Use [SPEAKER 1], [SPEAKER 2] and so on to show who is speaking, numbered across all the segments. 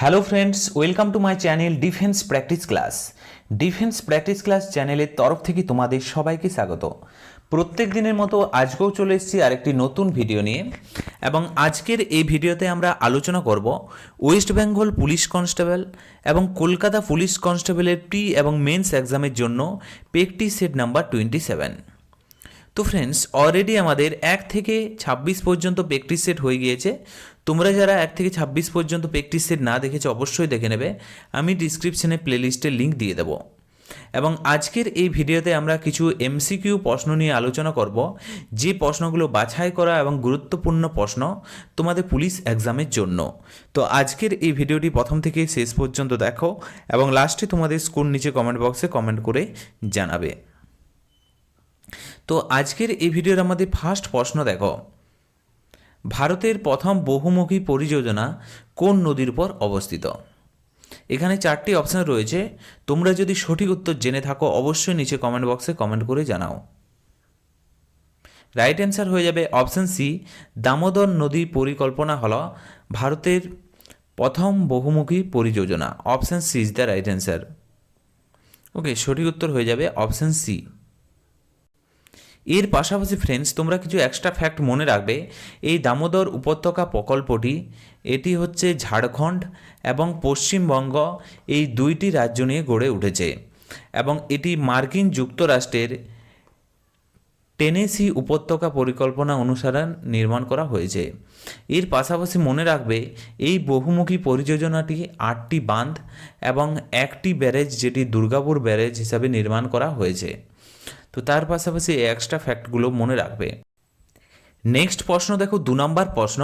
[SPEAKER 1] Hello friends welcome to my channel defence practice class defence practice class চ্যানেলের তরফ থেকে তোমাদের সবাইকে স্বাগত। প্রত্যেক দিনের মতো আজকেও চলে এসেছি আরেকটি নতুন ভিডিও নিয়ে। এবং আজকের এই ভিডিওতে আমরা আলোচনা করব ওয়েস্ট বেঙ্গল পুলিশ কনস্টেবল এবং কলকাতা পুলিশ কনস্টেবলের প্রি এবং মেন্স এক্সামের জন্য পেকটি সেট নাম্বার টোয়েন্টি সেভেন তো ফ্রেন্ডস অলরেডি আমাদের এক থেকে ছাব্বিশ পর্যন্ত প্র্যাকটিস সেট হয়ে গিয়েছে। তোমরা যারা এক থেকে ছাব্বিশ পর্যন্ত প্র্যাকটিস সেট না দেখেছ, অবশ্যই দেখে নেবে। আমি ডিসক্রিপশনে প্লেলিস্টের লিঙ্ক দিয়ে দেবো। এবং আজকের এই ভিডিওতে আমরা কিছু এমসিকিউ প্রশ্ন নিয়ে আলোচনা করব, যে প্রশ্নগুলো বাছাই করা এবং গুরুত্বপূর্ণ প্রশ্ন তোমাদের পুলিশ এক্সামের জন্য। তো আজকের এই ভিডিওটি প্রথম থেকে শেষ পর্যন্ত দেখো এবং লাস্টে তোমাদের স্কোর নিচে কমেন্ট বক্সে কমেন্ট করে জানাবে। তো আজকের এই ভিডিওর আমাদের ফার্স্ট প্রশ্ন দেখো। ভারতের প্রথম বহুমুখী পরিযোজনা কোন নদীর উপর অবস্থিত? এখানে চারটি অপশান রয়েছে। তোমরা যদি সঠিক উত্তর জেনে থাকো, অবশ্যই নিচে কমেন্ট বক্সে কমেন্ট করে জানাও। রাইট অ্যান্সার হয়ে যাবে অপশান সি দামোদর নদী পরিকল্পনা হল ভারতের প্রথম বহুমুখী পরিযোজনা। Option C is the right answer okay সঠিক উত্তর হয়ে যাবে অপশান সি এর পাশাপাশি ফ্রেন্ডস তোমরা কিছু এক্সট্রা ফ্যাক্ট মনে রাখবে। এই দামোদর উপত্যকা প্রকল্পটি, এটি হচ্ছে ঝাড়খণ্ড এবং পশ্চিমবঙ্গ এই দুইটি রাজ্য নিয়ে গড়ে উঠেছে এবং এটি মার্কিন যুক্তরাষ্ট্রের টেনেসি উপত্যকা পরিকল্পনা অনুসারে নির্মাণ করা হয়েছে। এর পাশাপাশি মনে রাখবে, এই বহুমুখী পরিযোজনাটি আটটি বাঁধ এবং একটি ব্যারেজ, যেটি দুর্গাপুর ব্যারেজ হিসাবে নির্মাণ করা হয়েছে। তো তার পাশাপাশি এক্সট্রা ফ্যাক্টগুলো মনে রাখবে। নেক্সট প্রশ্ন দেখো, দু নম্বর প্রশ্ন।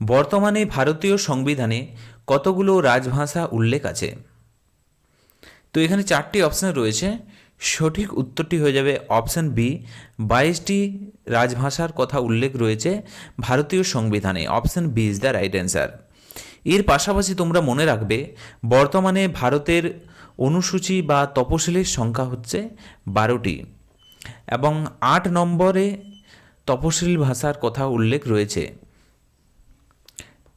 [SPEAKER 1] বর্তমানে ভারতীয় সংবিধানে কতগুলো রাজভাষা উল্লেখ আছে? তো এখানে চারটি অপশান রয়েছে। সঠিক উত্তরটি হয়ে যাবে অপশান বি বাইশটি রাজভাষার কথা উল্লেখ রয়েছে ভারতীয় সংবিধানে। Option B is the right answer এর পাশাপাশি তোমরা মনে রাখবে, বর্তমানে ভারতের অনুসূচি বা তপশিলের সংখ্যা হচ্ছে বারোটি। এবং আট নম্বরে তপশিল ভাষার কথা উল্লেখ রয়েছে।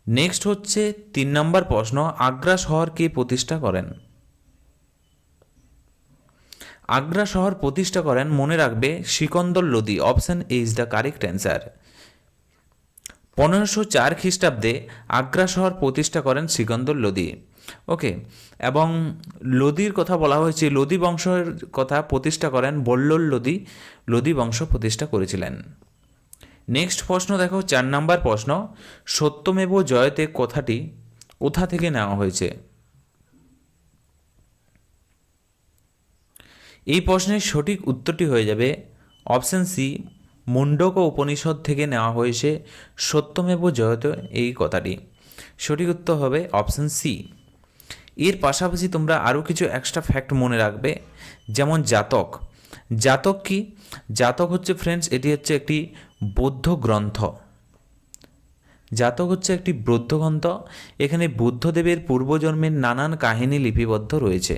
[SPEAKER 1] নেক্সট হচ্ছে তিন নম্বর প্রশ্ন, আগ্রা শহর কে প্রতিষ্ঠা করেন? আগ্রা শহর প্রতিষ্ঠা করেন, মনে রাখবে, Sikandar Lodi option A is the correct answer পনেরোশো চার খ্রিস্টাব্দে আগ্রা শহর প্রতিষ্ঠা করেন সিকন্দর লোদি ওকে, এবং লোদির কথা বলা হয়েছে, লোদি বংশের কথা প্রতিষ্ঠা করেন বল্লল লোদি লোদি বংশ প্রতিষ্ঠা করেছিলেন। নেক্সট প্রশ্ন দেখো, চার নাম্বার প্রশ্ন, সত্যমেব জয়তে কথাটি কোথা থেকে নেওয়া হয়েছে? এই প্রশ্নের সঠিক উত্তরটি হয়ে যাবে, অপশান সি মুন্ডক উপনিষদ থেকে নেওয়া হয়েছে সত্যমেব জয়তে এই কথাটি। সঠিক উত্তর হবে অপশান সি। এর পাশাপাশি তোমরা আরও কিছু এক্সট্রা ফ্যাক্ট মনে রাখবে, যেমন জাতক। জাতক কি? জাতক হচ্ছে ফ্রেন্ডস এটি হচ্ছে একটি বৌদ্ধ গ্রন্থ। জাতক হচ্ছে একটি বৌদ্ধ গ্রন্থ, এখানে বুদ্ধদেবের পূর্বজন্মের নানান কাহিনী লিপিবদ্ধ রয়েছে।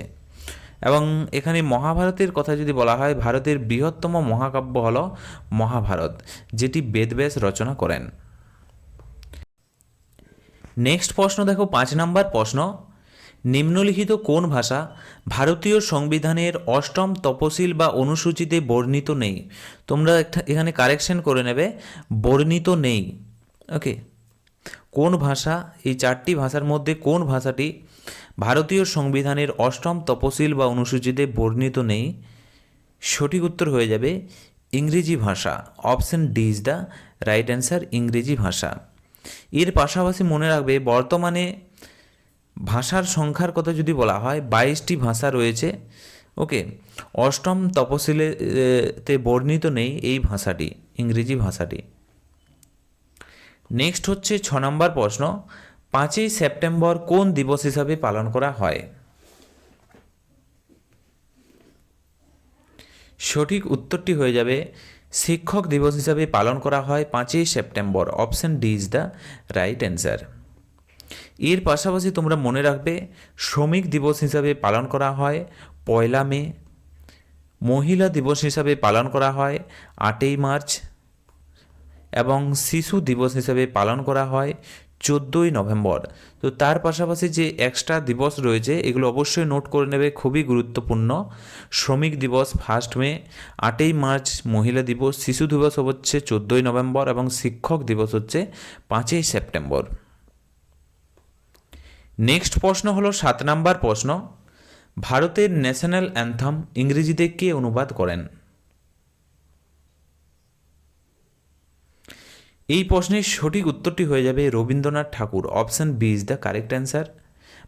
[SPEAKER 1] এবং এখানে মহাভারতের কথা যদি বলা হয়, ভারতের বৃহত্তম মহাকাব্য হল মহাভারত, যেটি বেদব্যাস রচনা করেন। নেক্সট প্রশ্ন দেখো, পাঁচ নাম্বার প্রশ্ন। নিম্নলিখিত কোন ভাষা ভারতীয় সংবিধানের অষ্টম তপশিল বা অনুসূচিতে বর্ণিত নেই? তোমরা এখানে কারেকশন করে নেবে, বর্ণিত নেই। ওকে কোন ভাষা, এই চারটি ভাষার মধ্যে কোন ভাষাটি ভারতীয় সংবিধানের অষ্টম তপশিল বা অনুসূচিতে বর্ণিত নেই? সঠিক উত্তর হয়ে যাবে, ইংরেজি ভাষা। Option D is the right answer ইংরেজি ভাষা। এর পাশাপাশি মনে রাখবে, বর্তমানে ভাষার সংখ্যার কথা যদি বলা হয়, বাইশটি ভাষা রয়েছে। ওকে অষ্টম তপশিলে তে বর্ণিত নেই এই ভাষাটি, ইংরেজি ভাষাটি। নেক্সট হচ্ছে ছ নম্বর প্রশ্ন, পাঁচই সেপ্টেম্বর কোন দিবস হিসাবে পালন করা হয়? সঠিক উত্তরটি হয়ে যাবে, শিক্ষক দিবস হিসাবে পালন করা হয় পাঁচই September. Option D is the right answer এর পাশাপাশি তোমরা মনে রাখবে, শ্রমিক দিবস হিসাবে পালন করা হয়, পয়লা মে। মহিলা দিবস হিসাবে পালন করা হয়, আটই মার্চ। এবং শিশু দিবস হিসাবে পালন করা হয়, চোদ্দোই নভেম্বর। তো তার পাশাপাশি যে এক্সট্রা দিবস রয়েছে, এগুলো অবশ্যই নোট করে নেবে, খুবই গুরুত্বপূর্ণ। শ্রমিক দিবস ফার্স্ট মে, আটই মার্চ মহিলা দিবস, শিশু দিবস হচ্ছে চোদ্দোই নভেম্বর এবং শিক্ষক দিবস হচ্ছে পাঁচই সেপ্টেম্বর। নেক্সট প্রশ্ন হলো সাত নাম্বার প্রশ্ন। ভারতের ন্যাশনাল অ্যান্থাম ইংরেজিতে কে অনুবাদ করেন? এই প্রশ্নের সঠিক উত্তরটি হয়ে যাবে Rabindranath Thakur. Option B is the correct answer.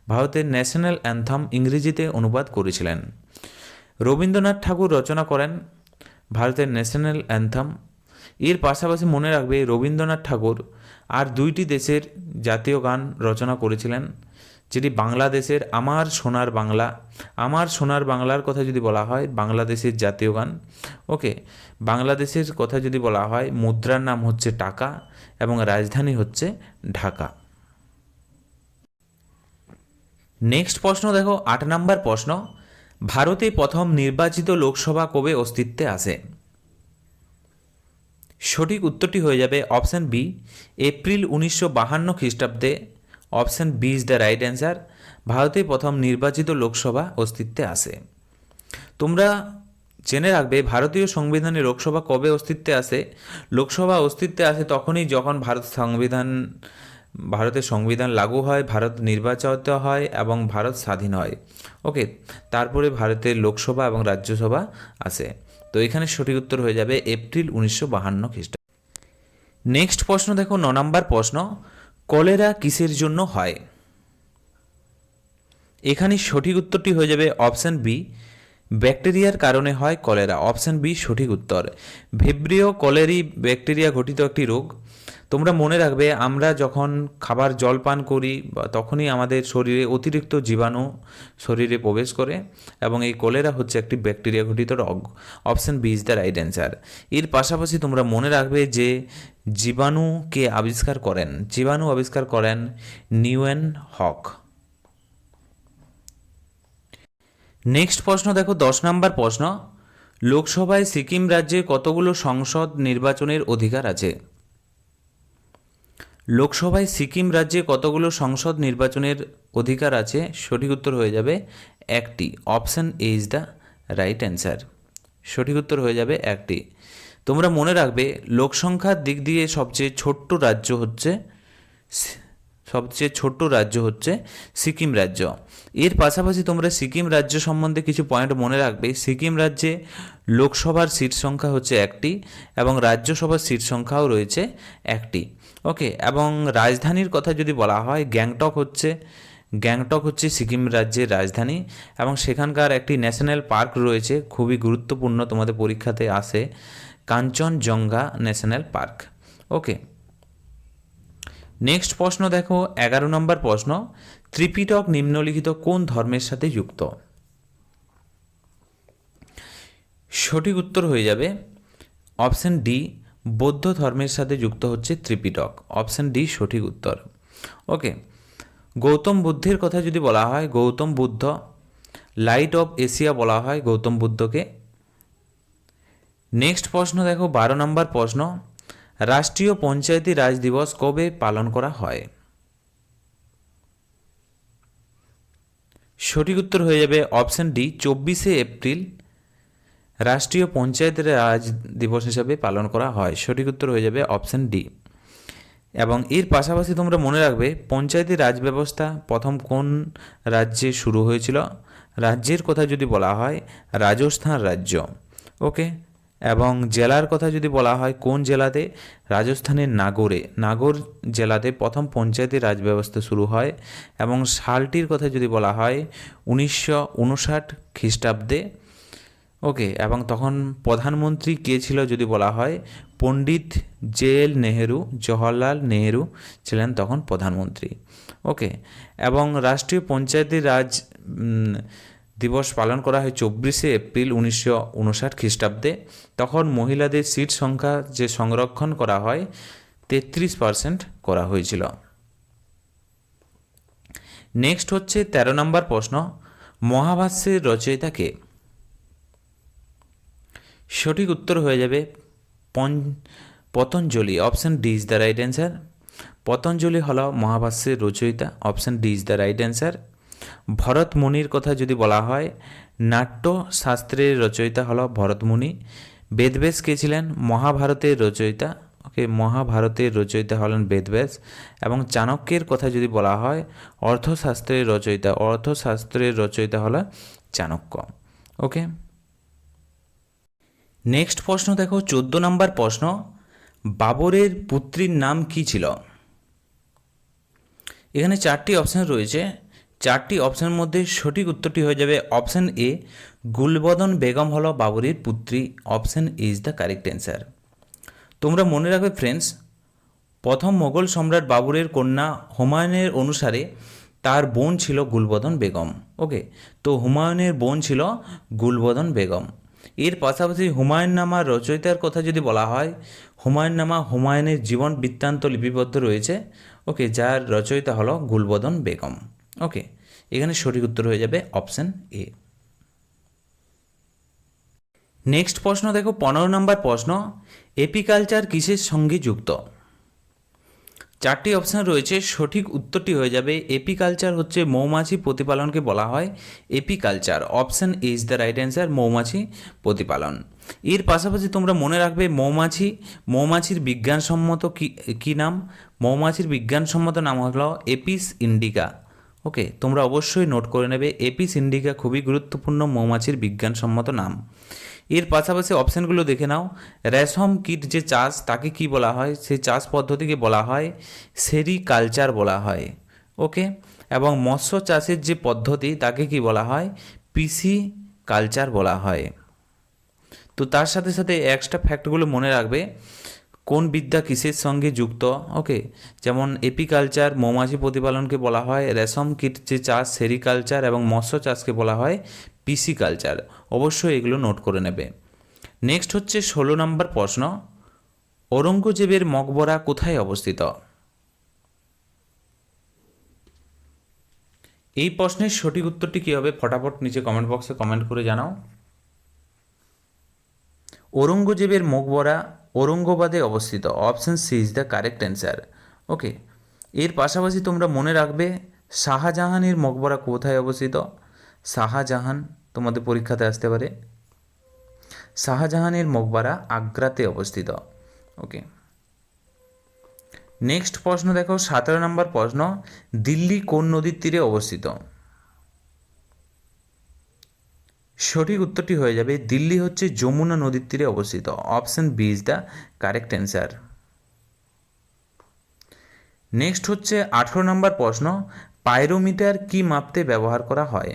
[SPEAKER 1] ভারতের ন্যাশনাল অ্যান্থাম ইংরেজিতে অনুবাদ করেছিলেন। রবীন্দ্রনাথ ঠাকুর রচনা করেন ভারতের ন্যাশনাল অ্যান্থাম। এর পাশাপাশি মনে রাখবে রবীন্দ্রনাথ ঠাকুর আর দুইটি দেশের জাতীয় গান রচনা করেছিলেন। যেটি বাংলাদেশের আমার সোনার বাংলা, আমার সোনার বাংলার কথা যদি বলা হয়, বাংলাদেশের জাতীয় গান ওকে বাংলাদেশের কথা যদি বলা হয়, মুদ্রার নাম হচ্ছে টাকা এবং রাজধানী হচ্ছে ঢাকা। নেক্সট প্রশ্ন দেখো, আট নাম্বার প্রশ্ন, ভারতে প্রথম নির্বাচিত লোকসভা কবে অস্তিত্বে আসে সঠিক উত্তরটি হয়ে যাবে অপশান বি, এপ্রিল উনিশশো বাহান্ন খ্রিস্টাব্দে option B is the right answer. ভারতে প্রথম নির্বাচিত লোকসভা অস্তিত্বে আসে তোমরা জেনে রাখবে, ভারতীয় সংবিধানে লোকসভা কবে অস্তিত্বে আসে লোকসভা অস্তিত্বে আসে তখনই যখন ভারত সংবিধান, ভারতের সংবিধান লাগু হয়, ভারত নির্বাচিত হয় এবং ভারত স্বাধীন হয়। ওকে, তারপরে ভারতের লোকসভা এবং রাজ্যসভা আসে তো এখানে সঠিক উত্তর হয়ে যাবে এপ্রিল উনিশশো বাহান্ন খ্রিস্টাব্দ। নেক্সট প্রশ্ন দেখো, ন নম্বর প্রশ্ন। কলেরা কিসের জন্য হয়? এখানে সঠিক উত্তরটি হয়ে যাবে অপশান বি, ব্যাকটেরিয়ার কারণে হয় কলেরা। অপশান বি, সঠিক উত্তর। ভেব্রিয় কলেরি ব্যাকটেরিয়া ঘটিত একটি রোগ। তোমরা মনে রাখবে, আমরা যখন খাবার জল পান করি তখনই আমাদের শরীরে অতিরিক্ত জীবাণু শরীরে প্রবেশ করে এবং এই কলেরা হচ্ছে একটি ব্যাকটেরিয়া ঘটিত রোগ, option B is the right answer. এর পাশাপাশি তোমরা মনে রাখবে যে জীবাণুকে আবিষ্কার করেন, জীবাণু আবিষ্কার করেন নিউয়েন হক। নেক্সট প্রশ্ন দেখো, দশ নম্বর প্রশ্ন। লোকসভায় সিকিম রাজ্যে কতগুলো সংসদ নির্বাচনের অধিকার আছে? লোকসভায় সিকিম রাজ্যে কতগুলো সংসদ নির্বাচনের অধিকার আছে? সঠিক উত্তর হয়ে যাবে একটি। Option A is the right answer. সঠিক উত্তর হয়ে যাবে একটি। তোমরা মনে রাখবে, লোকসংখ্যার দিক দিয়ে সবচেয়ে ছোট্ট রাজ্য হচ্ছে সবচেয়ে ছোট্ট রাজ্য হচ্ছে সিকিম রাজ্য। এর পাশাপাশি তোমরা সিকিম রাজ্য সম্বন্ধে কিছু পয়েন্ট মনে রাখবে। সিকিম রাজ্যে লোকসভার সিট সংখ্যা হচ্ছে একটি এবং রাজ্যসভার সিট সংখ্যাও রয়েছে একটি। ওকে এবং রাজধানীর কথা যদি বলা হয়, গ্যাংটক হচ্ছে গ্যাংটক হচ্ছে সিকিম রাজ্যের রাজধানী, এবং সেখানকার একটি ন্যাশনাল পার্ক রয়েছে, খুবই গুরুত্বপূর্ণ তোমাদের পরীক্ষাতে আসে Kanchenjunga national park okay next প্রশ্ন দেখো, এগারো নম্বর প্রশ্ন, ত্রিপিটক নিম্নলিখিত কোন ধর্মের সাথে যুক্ত? সঠিক উত্তর হয়ে যাবে অপশন ডি বৌদ্ধ ধর্মের সাথে যুক্ত হচ্ছে ত্রিপিটক, অপশন ডি সঠিক উত্তর। ওকে গৌতম বুদ্ধের কথা যদি বলা হয়, Gautam Buddha light of Asia বলা হয় গৌতম বুদ্ধকে। নেক্সট প্রশ্ন দেখো, বারো নম্বর প্রশ্ন, রাষ্ট্রীয় পঞ্চায়েতি রাজ দিবস কবে পালন করা হয়? সঠিক উত্তর হয়ে যাবে অপশন ডি, চব্বিশে এপ্রিল রাষ্ট্রীয় পঞ্চায়েতের রাজ দিবস হিসাবে পালন করা হয়। সঠিক উত্তর হয়ে যাবে অপশন ডি। এবং এর পাশাপাশি তোমরা মনে রাখবে, পঞ্চায়েতি রাজ ব্যবস্থা প্রথম কোন রাজ্যে শুরু হয়েছিল? রাজ্যের কথা যদি বলা হয়, রাজস্থান রাজ্য। ওকে? এবং জেলার কথা যদি বলা হয়, কোন জেলাতে? রাজস্থানের নাগরে। নাগর জেলাতে প্রথম পঞ্চায়েতি রাজ ব্যবস্থা শুরু হয়। এবং সালটির কথা যদি বলা হয়, উনিশশো উনষাট খ্রিস্টাব্দে ওকে, এবং তখন প্রধানমন্ত্রী কে ছিল যদি বলা হয়? পণ্ডিত জে এল নেহেরু, জওহরলাল নেহেরু ছিলেন তখন প্রধানমন্ত্রী। ওকে, এবং রাষ্ট্রীয় পঞ্চায়েতি রাজ দিবস পালন করা হয় চব্বিশে এপ্রিল উনিশশো উনষাট খ্রিস্টাব্দে। তখন মহিলাদের সিট সংখ্যা যে সংরক্ষণ করা হয়, তেত্রিশ পার্সেন্ট করা হয়েছিল। নেক্সট হচ্ছে তেরো নম্বর প্রশ্ন, মহাভাষ্যের রচয়িতা কে? সঠিক উত্তর হয়ে যাবে পন, Patanjali option D is the right answer Patanjali হল মহাভাষ্যের রচয়িতা option D is the right answer Bharat মুনির কথা যদি বলা হয় নাট্য শাস্ত্রের রচয়িতা হল ভরত মুনি। বেদব্যাস কে ছিলেন? মহাভারতের রচয়িতা। ওকে, মহাভারতের রচয়িতা হলেন বেদব্যাস। এবং চাণক্যের কথা যদি বলা হয়, অর্থশাস্ত্রের রচয়িতা অর্থশাস্ত্রের রচয়িতা হল চাণক্য। ওকে? নেক্সট প্রশ্ন দেখো, চোদ্দ নম্বর প্রশ্ন, বাবরের পুত্রীর নাম কি ছিল? এখানে চারটি অপশান রয়েছে। চারটি অপশানের মধ্যে সঠিক উত্তরটি হয়ে যাবে অপশান এ গুলবদন বেগম হল বাবরের পুত্রী। Option is the correct answer তোমরা মনে রাখবে ফ্রেন্ডস প্রথম মোগল সম্রাট বাবরের কন্যা হুমায়ুনের অনুসারে তার বোন ছিল গুলবদন বেগম। ওকে তো হুমায়ুনের বোন ছিল গুলবদন বেগম। এর পাশাপাশি হুমায়ুন নামা রচয়িতার কথা যদি বলা হয় হুমায়ুন নামা হুমায়ুনের জীবন বৃত্তান্ত লিপিবদ্ধ রয়েছে। ওকে, যার রচয়িতা হলো গুলবদন বেগম। ওকে, এখানে সঠিক উত্তর হয়ে যাবে অপশান এ। নেক্সট প্রশ্ন দেখো, পনেরো নম্বর প্রশ্ন, এপিকালচার কিসের সঙ্গে যুক্ত? চারটি অপশান রয়েছে, সঠিক উত্তরটি হয়ে যাবে, এপিকালচার হচ্ছে মৌমাছি প্রতিপালনকে বলা হয়, apiculture. Option is the right answer মৌমাছি প্রতিপালন। এর পাশাপাশি তোমরা মনে রাখবে, মৌমাছি, মৌমাছির বিজ্ঞানসম্মত কি নাম? মৌমাছির বিজ্ঞানসম্মত নাম হলো এপিস ইন্ডিকা ওকে তোমরা অবশ্যই নোট করে নেবে এপিস ইন্ডিকা খুবই গুরুত্বপূর্ণ মৌমাছির বিজ্ঞানসম্মত নাম। এর পাশাপাশি অপশানগুলো দেখে নাও। রেশম কীট যে চাষ, তাকে কি বলা হয়? সেই চাষ পদ্ধতিকে বলা হয় সেরিকালচার বলা হয়। ওকে? এবং মৎস্য চাষের যে পদ্ধতি, তাকে কি বলা হয়? পিসি কালচার বলা হয়। তো তার সাথে সাথে এক্সট্রা ফ্যাক্টগুলো মনে রাখবে। কোন বিদ্যা কিসের সঙ্গে যুক্ত? ওকে? যেমন এপিকালচার, মৌমাছি প্রতিপালনকে বলা হয়। রেশম কীট যে চাষ, সেরিকালচার এবং মৎস্য চাষকে বলা হয় পিসি কালচার অবশ্যই এগুলো নোট করে নেবে। নেক্সট হচ্ছে ষোলো নম্বর প্রশ্ন, ঔরঙ্গজেবের মকবরা কোথায় অবস্থিত? এই প্রশ্নের সঠিক উত্তরটি কী হবে ফটাফট নিচে কমেন্ট বক্সে কমেন্ট করে জানাও। ঔরঙ্গজেবের মকবরা ঔরঙ্গবাদে অবস্থিত। Option C is the correct answer okay এর পাশাপাশি তোমরা মনে রাখবে, শাহজাহানের মকবরা কোথায় অবস্থিত? শাহজাহান তোমাদের পরীক্ষাতে আসতে পারে। শাহজাহানের মকবরা আগ্রাতে অবস্থিত। ওকে নেক্সট প্রশ্ন দেখো, সতেরো নম্বর প্রশ্ন, দিল্লি কোন নদীর তীরে অবস্থিত? সঠিক উত্তরটি হয়ে যাবে, দিল্লি হচ্ছে যমুনা নদীর তীরে অবস্থিত। Option B is the correct answer next হচ্ছে আঠেরো নম্বর প্রশ্ন, পাইরোমিটার কি মাপতে ব্যবহার করা হয়?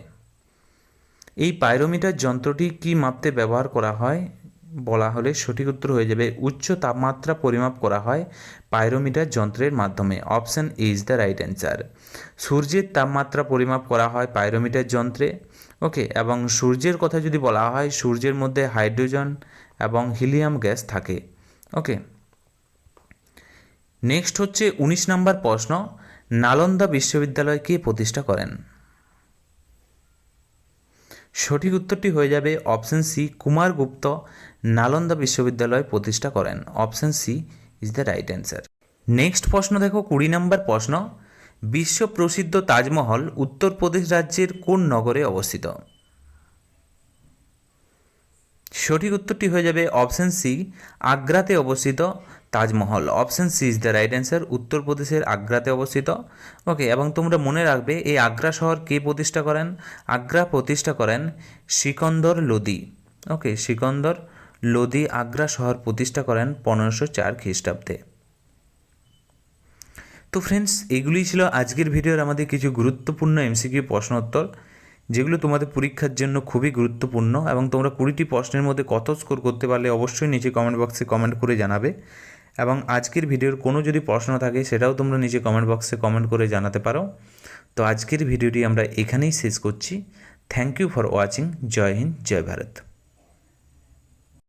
[SPEAKER 1] এই পাইরোমিটার যন্ত্রটি কি মাপতে ব্যবহার করা হয়? বলা হলে সঠিক উত্তর হয়ে যাবে, উচ্চ তাপমাত্রা পরিমাপ করা হয় পাইরোমিটার যন্ত্রের মাধ্যমে। Option is the right answer সূর্যের তাপমাত্রা পরিমাপ করা হয় পাইরোমিটার যন্ত্রে। ওকে, এবং সূর্যের কথা যদি বলা হয়, সূর্যের মধ্যে হাইড্রোজেন এবং হিলিয়াম গ্যাস থাকে। ওকে। নেক্সট হচ্ছে উনিশ নম্বর প্রশ্ন, নালন্দা বিশ্ববিদ্যালয় কে প্রতিষ্ঠা করেন? সঠিক উত্তরটি হয়ে যাবে অপশন সি কুমার গুপ্ত নালন্দা বিশ্ববিদ্যালয় প্রতিষ্ঠা করেন। Option C is the right answer. Next প্রশ্ন দেখো, কুড়ি নম্বর প্রশ্ন। বিশ্ব প্রসিদ্ধ তাজমহল উত্তরপ্রদেশ রাজ্যের কোন নগরে অবস্থিত? সঠিক উত্তরটি হয়ে যাবে অপশন সি আগ্রাতে অবস্থিত। Taj Mahal. Option C is the right answer উত্তরপ্রদেশের আগ্রাতে অবস্থিত। ওকে এবং তোমরা মনে রাখবে, এই আগ্রা শহর কে প্রতিষ্ঠা করেন? আগ্রা প্রতিষ্ঠা করেন সিকন্দর লোদি। ওকে সিকন্দর লোদি আগ্রা শহর প্রতিষ্ঠা করেন পনেরোশো চার খ্রিস্টাব্দে। তো ফ্রেন্ডস এগুলোই ছিল আজকের ভিডিওর আমাদের কিছু গুরুত্বপূর্ণ এমসিকিউ প্রশ্ন উত্তর যেগুলো তোমাদের পরীক্ষার জন্য খুবই গুরুত্বপূর্ণ এবং তোমরা কুড়িটি প্রশ্নের মধ্যে কত স্কোর করতে পারলে অবশ্যই নিচে কমেন্ট বক্সে কমেন্ট করে জানাবে। এবং আজকের ভিডিওর কোনো যদি প্রশ্ন থাকে, সেটাও তোমরা নিজে কমেন্ট বক্সে কমেন্ট করে জানাতে পারো। তো আজকের ভিডিওটি আমরা এখানেই শেষ করছি। Thank you for watching Joy Hind, Joy Bharat.